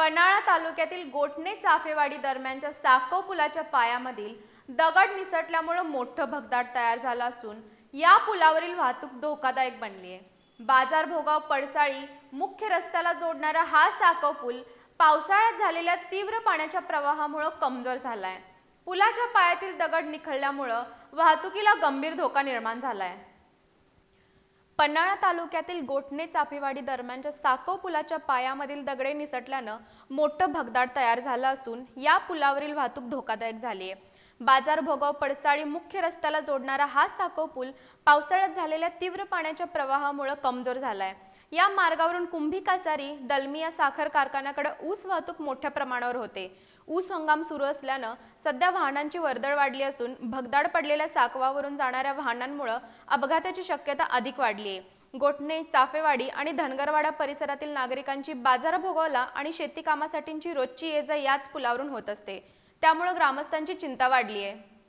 पन्हाळा तालुक्यातील गोटणे चाफेवाडी दरम्यानच्या साकव पुलाच्या पायामधील दगड निसटल्यामुळे मोठं भगदाड तयार झालं असून या पुलावरील वाहतूक धोकादायक बनली आहे बाजार भोगाव पडसाळी मुख्य रस्त्याला जोडणारा हा साकव पूल पावसाळ्यात झालेल्या तीव्र पाण्याच्या प्रवाहामुळे कमजोर झालाय. पुलाच्या पायातील दगड निखळल्यामुळं वाहतुकीला गंभीर धोका निर्माण झालाय. पन्हाळा तालुक्यातील गोठणे चाफेवाडी दरम्यानच्या साको पुलाच्या पायामधील दगडे निसटल्यानं मोठं भगदाड तयार झालं असून या पुलावरील वाहतूक धोकादायक झाली आहे. बाजार भोगाव पडसाळी मुख्य रस्त्याला जोडणारा हा साको पूल पावसाळ्यात झालेल्या तीव्र पाण्याच्या प्रवाहामुळे कमजोर झालाय. या मार्गावरून कुंभी कासारी दलमिया साखर कारखान्याकडे ऊस वाहतूक मोठ्या प्रमाणावर होते. ऊस हंगाम सुरू असल्यानं सध्या वाहनांची वर्दळ वाढली असून भगदाड पडलेल्या साकवावरून जाणाऱ्या वाहनांमुळे अपघाताची शक्यता अधिक वाढली आहे गोठणे चाफेवाडी आणि धनगरवाडा परिसरातील नागरिकांची बाजार भोगावला आणि शेती कामासाठीची रोजची ये जा याच पुलावरून होत असते. त्यामुळे ग्रामस्थांची चिंता वाढली आहे